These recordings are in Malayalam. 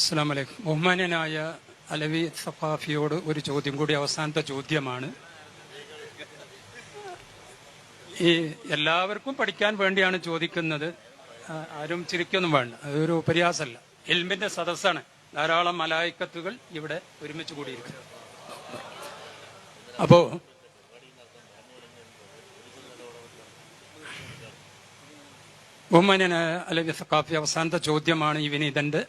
അസ്സാം വലൈക്കും ബഹുമാനനായ അലവി സഫാഫിയോട് ഒരു ചോദ്യം കൂടി അവസാനത്തെ ചോദ്യമാണ്. ഈ എല്ലാവർക്കും പഠിക്കാൻ വേണ്ടിയാണ് ചോദിക്കുന്നത്. ആരും ചിരിക്കൊന്നും വേണ്ട. അതൊരു പരിഹാസമല്ല എൽമിന്റെ സദസ്സാണ്. ധാരാളം മലായിക്കത്തുകൾ ഇവിടെ ഒരുമിച്ച് കൂടിയിരിക്കുന്നത് അപ്പോ ബഹുമാനായ അലവി സഖാഫി അവസാനത്തെ ചോദ്യമാണ് ഈ വിനീതന്റെ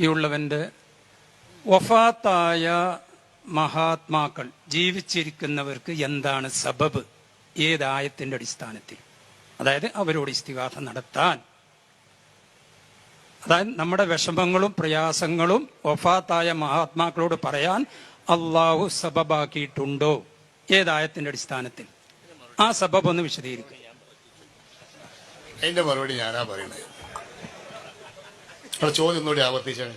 ഈ ഉള്ളവന്റെ വഫാത്തായ മഹാത്മാക്കൾ ജീവിച്ചിരിക്കുന്നവർക്ക് എന്താണ് സബബ്? ഏതായത്തിന്റെ അടിസ്ഥാനത്തിൽ. അതായത് അവരോട് ഇസ്തിഗാഥ നടത്താൻ. അതായത് നമ്മുടെ വിഷമങ്ങളും പ്രയാസങ്ങളും വഫാത്തായ മഹാത്മാക്കളോട് പറയാൻ അള്ളാഹു സബബാക്കിയിട്ടുണ്ടോ? ഏതായത്തിന്റെ അടിസ്ഥാനത്തിൽ. ആ സബബ് ഒന്ന് വിശദീകരിക്കും മറുപടി ഞാനാ പറയണത്. നിങ്ങളെ ചോദ്യം ഒന്നുകൂടി ആവർത്തിച്ചേ.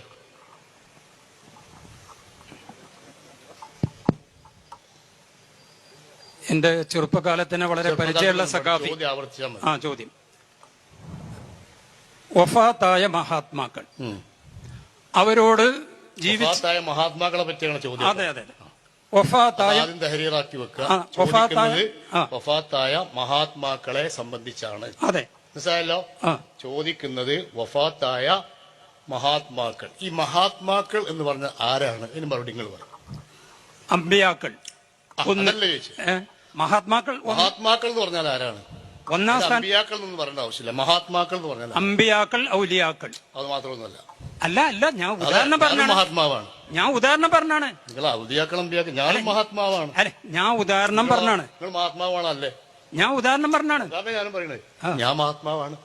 എന്റെ ചെറുപ്പകാലത്തിന് വളരെ പരിചയമുള്ള സഖാഫി. ആ ചോദ്യം. വഫാത്തായ മഹാത്മാക്കൾ. അവരോട് ജീവിച്ചായ മഹാത്മാക്കളെ പറ്റിയാണ് ചോദ്യം. അതെ അതെ ആ. വഫാത്തായ മഹാത്മാക്കളെ സംബന്ധിച്ചാണ്. അതെ. മനസ്സിലായല്ലോ? ചോദിക്കുന്നത് വഫാത്തായ മഹാത്മാക്കൾ. ഈ മഹാത്മാക്കൾ എന്ന് പറഞ്ഞ ആരാണ്? ഇതിന് മറുപടി നിങ്ങൾ പറ അമ്പിയാക്കൾ. ആ, ഒന്ന് അതല്ലേ ചോദിച്ചത് ഏ, മഹാത്മാക്കൾ മഹാത്മാക്കൾ എന്ന് പറഞ്ഞാൽ ആരാണ്? ഒന്നാം സ്ഥാനം അമ്പിയാക്കൾ എന്ന് പറയേണ്ട ആവശ്യമില്ല. മഹാത്മാക്കൾ എന്ന് പറഞ്ഞാൽ അമ്പിയാക്കൾ ഔലിയാക്കൾ. അത് മാത്രമൊന്നുമല്ല. അല്ല അല്ല ഞാൻ ഉദാഹരണം പറഞ്ഞാണ്. മഹാത്മാവാണ്. ഞാൻ ഉദാഹരണം പറഞ്ഞാണ്. നിങ്ങൾ ഔലിയാക്കൾ അമ്പിയാക്കൾ ഞാനും മഹാത്മാവാണ്. അല്ലെ ഞാൻ ഉദാഹരണം പറഞ്ഞാണ്. നിങ്ങൾ മഹാത്മാവാണ് മഹാത്മാവാണല്ലേ? ഞാൻ ഉദാഹരണം പറഞ്ഞാണ്. പറയണത് ആ. ഞാൻ മഹാത്മാവാണ്.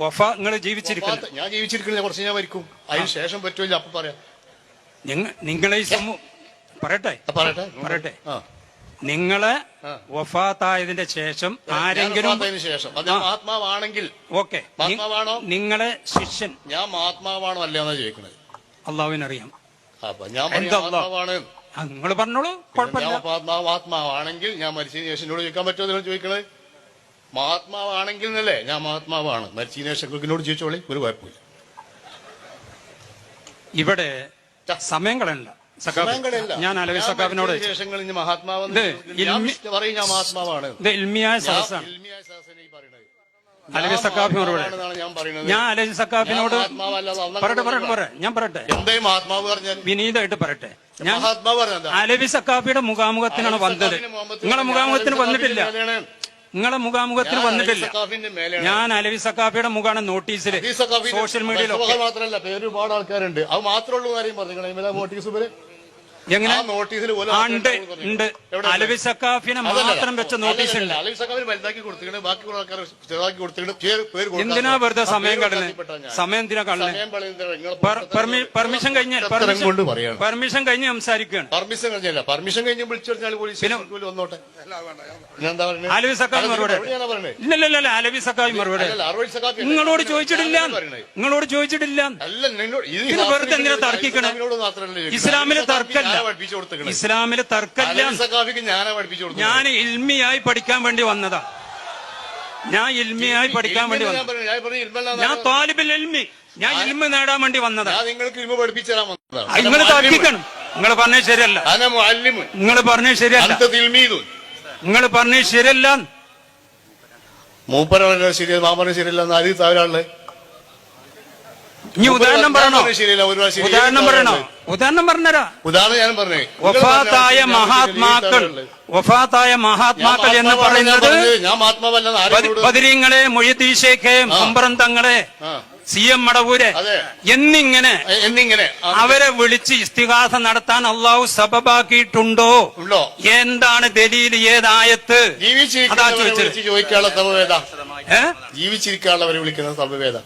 വഫ നിങ്ങൾ ജീവിച്ചിരിക്കുന്നത്. ഞാൻ ജീവിച്ചിരിക്കുന്നില്ല കുറച്ച് ഞാൻ മരിക്കും അതിന് ശേഷം പറ്റുമില്ല അപ്പൊ പറയാം. നിങ്ങളെ പറയട്ടെ? പറയട്ടെ. പറയട്ടെ. നിങ്ങളെ വഫാത്തായതിന്റെ ശേഷം ആരെങ്കിലും ശേഷം. അദ്ദേഹം മഹാത്മാവാണെങ്കിൽ ഓക്കെ? നിങ്ങളെ ശിഷ്യൻ. ഞാൻ മഹാത്മാവാണോ അല്ലെന്നാ ചോദിക്കുന്നത് അള്ളാവിനറിയാം നിങ്ങൾ പറഞ്ഞോളൂ. കുഴപ്പമില്ല. ആത്മാവാണെങ്കിൽ ഞാൻ മരിച്ചതിന് ശേഷം ചോദിക്കാൻ പറ്റുമോ നിങ്ങൾ ചോദിക്കണത്? മഹാത്മാവാണെങ്കിൽ എന്നല്ലേ? ഞാൻ മഹാത്മാവാണ്. മരിച്ചതിന് ശേഷം ചോദിച്ചോളി ഒരു കുഴപ്പമില്ല. ഇവിടെ സമയം കളയണ്ട. ഞാൻ അലവി സഖാബിനോട്. അലവി ഞാൻ മറുപടി അലവി പറയട്ടെ പറയട്ടെ പറ ഞാൻ പറയട്ടെ. വിനീതമായിട്ട് പറയട്ടെ. ഞാൻ അലവി സക്കാഫിയുടെ മുഖാമുഖത്തിനാണ് വന്നത്. നിങ്ങളെ മുഖാമുഖത്തിന് വന്നിട്ടില്ല. നിങ്ങളെ മുഖാമുഖത്തിൽ വന്നിട്ടില്ല. ഞാൻ അലവി സക്കാഫിയുടെ മുഖാണ് നോട്ടീസിൽ സോഷ്യൽ മീഡിയയിലൊക്കെ മാത്രമല്ല പേര് ഒരുപാട് ആൾക്കാരുണ്ട്. അത് മാത്രമേ ഉള്ളൂ കാര്യം പറഞ്ഞു നോട്ടീസ് എങ്ങനെ? നോട്ടീസിൽ ഉണ്ട് ഉണ്ട്. അലവി സക്കാഫിനെ മാത്രം വെച്ച നോട്ടീസ് ഉണ്ട്. അലവി വലുതാക്കി കൊടുത്തിട്ടുണ്ട് ബാക്കിയുള്ള ആൾക്കാർ ചെറുതാക്കി കൊടുത്തിട്ടുണ്ട് പേര് പേര് കൊടുക്കാത്ത- എന്തിനാ വെറുതെ സമയം ഞാൻ. സമയം എന്തിനാ നിങ്ങളെ പെർമിഷൻ കഴിഞ്ഞ കൊണ്ട് പറയാണ്. പെർമിഷൻ കഴിഞ്ഞ് സംസാരിക്കുകയാണ്. പെർമിഷൻ കഴിഞ്ഞല്ല പെർമിഷൻ കഴിഞ്ഞ് വിളിച്ചു പറഞ്ഞാൽ പോലീസ് വന്നോട്ടെ. അലവി സക്കാഫ് മറുപടി ഞാനാ പറയുന്നത് ഇല്ല ഇല്ല ഇല്ല അലവി സക്കാഫി മറുപടി. നിങ്ങളോട് ചോദിച്ചിട്ടില്ല. നിങ്ങളോട് ചോദിച്ചിട്ടില്ല. വെറുതെ എന്തിനാ തർക്കിക്കണേ? ഇസ്ലാമിൽ അലവി ഇസ്ലാമിൽ തർക്കമില്ല. ഞാൻ ഇൽമിയായി പഠിക്കാൻ വേണ്ടി വന്നതാ. ഞാൻ ഇൽമിയായി പഠിക്കാൻ വേണ്ടി ഇൽമെന്ന് ഞാൻ താലിബിൽ ഇൽമി. ഞാൻ ഇൽമ നേടാൻ വേണ്ടി വന്നതാ. നിങ്ങൾക്ക് ഇൽമ പഠിപ്പിച്ചു തരാൻ വന്നതാ. നിങ്ങൾ താൽപ്പിക്കണം തർക്കിക്കണം. നിങ്ങൾ പറഞ്ഞത് ശരിയല്ല. നിങ്ങൾ പറഞ്ഞത് ശരിയല്ല. നിങ്ങൾ പറഞ്ഞത് ശരിയല്ല. മൂപ്പര് ശരിയല്ല മാൻ ശരിയല്ല എന്ന് ആദ്യം താഴെ ഇനി ഉദാഹരണം പറയണോ? ഉദാഹരണം പറയണോ? ഉദാഹരണം പറഞ്ഞരാ ഉദാഹരണം ഞാൻ പറഞ്ഞേ. വഫാത്തായ മഹാത്മാക്കൾ വഫാത്തായ മഹാത്മാക്കൾ എന്ന് പറയുന്നത് ബദരീങ്ങളെ മൊയ്തീശേഖെ മമ്പറം തങ്ങളെ ആ. സി എം മടവൂര് എന്നിങ്ങനെ എന്നിങ്ങനെ. അവരെ വിളിച്ച് ഇസ്തിഹാസ നടത്താൻ അള്ളാഹു സബബാക്കിയിട്ടുണ്ടോ? എന്താണ് ദലീൽ ഏതായത്ത് ജീവിച്ചിരിക്കാനുള്ളവരെ വിളിക്കുന്ന തപവേദ.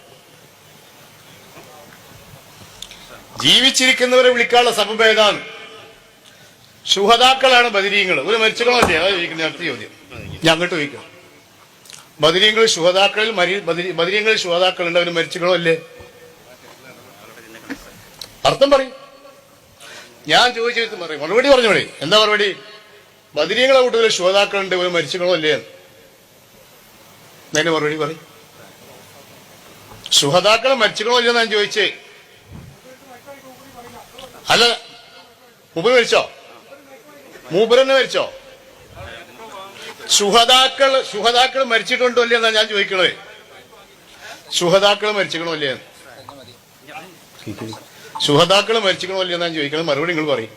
ജീവിച്ചിരിക്കുന്നവരെ വിളിക്കാനുള്ള സബഭേദാണ് ശുഹതാക്കളാണ് ബദിരീങ്ങൾ. ഒരു ചോദിക്കുന്നത്. അടുത്ത ചോദ്യം. ഞാൻ അങ്ങോട്ട് ചോദിക്കാം. ബദിരീങ്ങൾ ശുഹതാക്കളിൽ ബദിരീങ്ങളിൽ ശുഹതാക്കളുണ്ട് അവർ മരിച്ചുകളോ അല്ലേ? അർത്ഥം പറയും. ഞാൻ ചോദിച്ചു പറയും. മറുപടി പറഞ്ഞോളി എന്താ മറുപടി? ബദിരീങ്ങളെ കൂട്ടത്തിൽ ശുഹതാക്കളുണ്ട് ഒരു മരിച്ചുകളോ അല്ലേ? എന്നെ മറുപടി പറയും. ശുഹതാക്കൾ മരിച്ചുകളോ ഞാൻ ചോദിച്ചേ. അല്ല മൂപ്പര് മരിച്ചോ? മൂപ്പരെന്നെ മരിച്ചോ? സുഹതാക്കൾ സുഹതാക്കൾ മരിച്ചിട്ടുണ്ടോ അല്ലേ എന്നാ ഞാൻ ചോദിക്കണത്. സുഹതാക്കൾ മരിച്ചിക്കണോ അല്ലേ സുഹതാക്കൾ മരിച്ചിക്കണോ അല്ലേ എന്നാ ഞാൻ ചോദിക്കണത്. മറുപടി നിങ്ങൾ പറയും.